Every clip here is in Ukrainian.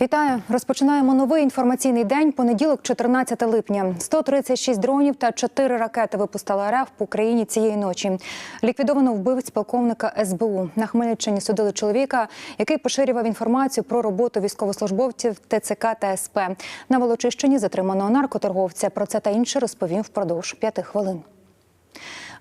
Вітаю! Розпочинаємо новий інформаційний день. Понеділок, 14 липня. 136 дронів та 4 ракети випустила РФ по Україні цієї ночі. Ліквідовано вбивць полковника СБУ. На Хмельниччині судили чоловіка, який поширював інформацію про роботу військовослужбовців ТЦК та СП. На Волочищині затриманого наркоторговця. Про це та інше розповім впродовж п'яти хвилин.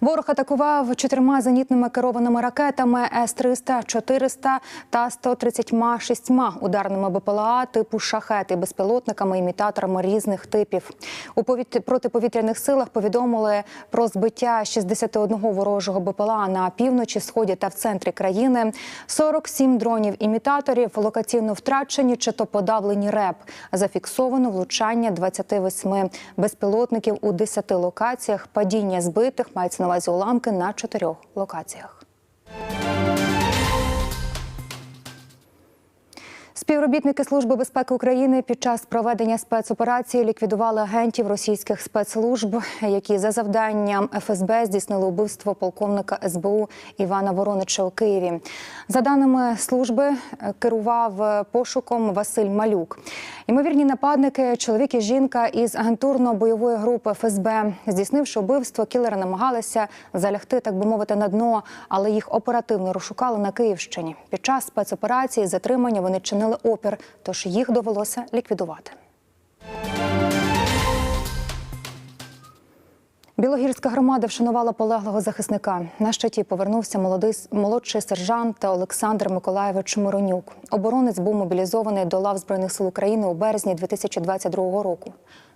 Ворог атакував чотирма зенітними керованими ракетами С-300, 400 та 136 ударними БПЛА типу «Шахет» і безпілотниками, імітаторами різних типів. У повіт- протиповітряних силах повідомили про збиття 61 ворожого БПЛА на півночі, сході та в центрі країни. 47 дронів-імітаторів локаційно втрачені чи то подавлені РЕП. Зафіксовано влучання 28 безпілотників у 10 локаціях. Падіння збитих мається на увазі уламки на чотирьох локаціях. Співробітники Служби безпеки України під час проведення спецоперації ліквідували агентів російських спецслужб, які за завданням ФСБ здійснили убивство полковника СБУ Івана Воронича у Києві. За даними служби, е, керував е, пошуком Василь Малюк. Ймовірні нападники, чоловік і жінка із агентурно-бойової групи ФСБ. Здійснивши убивство, кілери намагалися залягти, так би мовити, на дно, але їх оперативно розшукали на Київщині. Під час спецоперації затримання вони чинили опір, тож їх довелося ліквідувати. Білогірська громада вшанувала полеглого захисника. На щиті повернувся молодий молодший сержант Олександр Миколаєвич Миронюк. Оборонець був мобілізований до лав збройних сил України у березні 2022 року.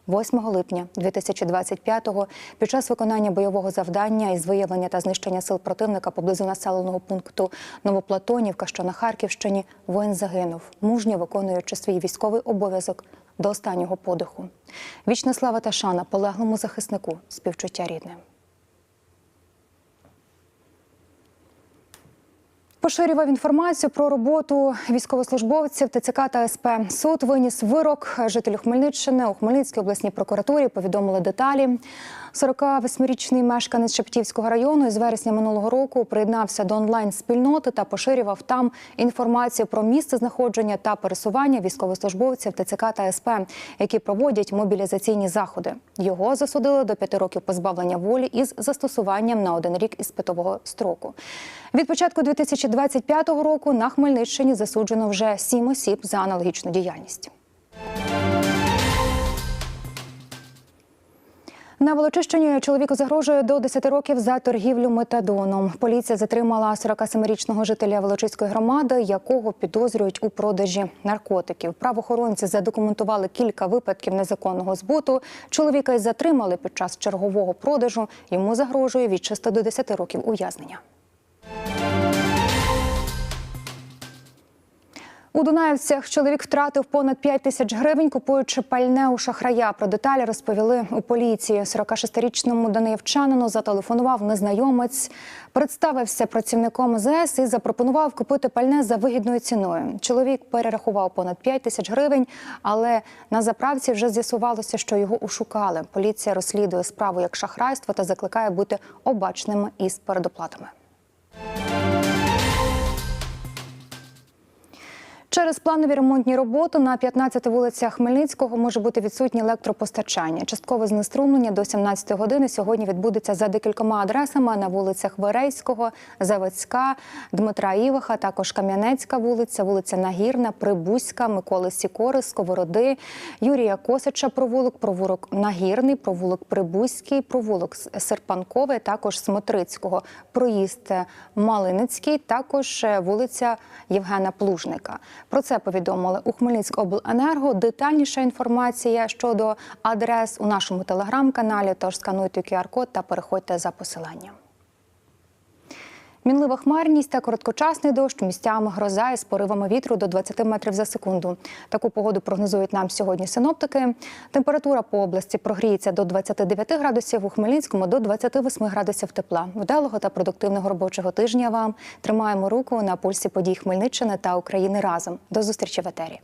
8 липня 2025-го під час виконання бойового завдання із виявлення та знищення сил противника поблизу населеного пункту Новоплатонівка, що на Харківщині, воїн загинув, мужньо виконуючи свій військовий обов'язок до останнього подиху. Вічна слава та шана полеглому захиснику, співчуття рідним. Поширював інформацію про роботу військовослужбовців ТЦК та СП. Суд виніс вирок жителю Хмельниччини у Хмельницькій обласній прокуратурі. Повідомили деталі. 48-річний мешканець Шептівського району із вересня минулого року приєднався до онлайн-спільноти та поширював там інформацію про місце знаходження та пересування військовослужбовців ТЦК та СП, які проводять мобілізаційні заходи. Його засудили до п'яти років позбавлення волі із застосуванням на один рік іспитового строку. Від початку 2025 року на Хмельниччині засуджено вже сім осіб за аналогічну діяльність. На Волочищині чоловіку загрожує до 10 років за торгівлю метадоном. Поліція затримала 47-річного жителя Волочиської громади, якого підозрюють у продажі наркотиків. Правоохоронці задокументували кілька випадків незаконного збуту. Чоловіка й затримали під час чергового продажу. Йому загрожує від 6 до 10 років ув'язнення. У Дунаївцях чоловік втратив понад 5 тисяч гривень, купуючи пальне у шахрая. Про деталі розповіли у поліції. 46-річному даниївчанину зателефонував незнайомець, представився працівником ЗС і запропонував купити пальне за вигідною ціною. Чоловік перерахував понад 5 тисяч гривень, але на заправці вже з'ясувалося, що його ушукали. Поліція розслідує справу як шахрайство та закликає бути обачними із передоплатами. Через планові ремонтні роботи на 15 вулицях Хмельницького може бути відсутнє електропостачання. Часткове знеструмлення до 17 години сьогодні відбудеться за декількома адресами на вулицях Верейського, Заводська, Дмитра Іваха, також Кам'янецька вулиця, вулиця Нагірна, Прибузька, Миколи Сікори, Сковороди, Юрія Косича, провулок, провулок Нагірний, провулок Прибузький, провулок Серпанковий, також Смотрицького, проїзд Малиницький, також вулиця Євгена Плужника. Про це повідомили у Хмельницькобленерго. Детальніша інформація щодо адрес у нашому телеграм-каналі. Тож скануйте QR-код та переходьте за посиланням. Мінлива хмарність та короткочасний дощ місцями гроза із поривами вітру до 20 метрів за секунду. Таку погоду прогнозують нам сьогодні синоптики. Температура по області прогріється до 29 градусів, у Хмельницькому до 28 градусів тепла. Вдалого та продуктивного робочого тижня вам тримаємо руку на пульсі подій Хмельниччини та України разом. До зустрічі в етері.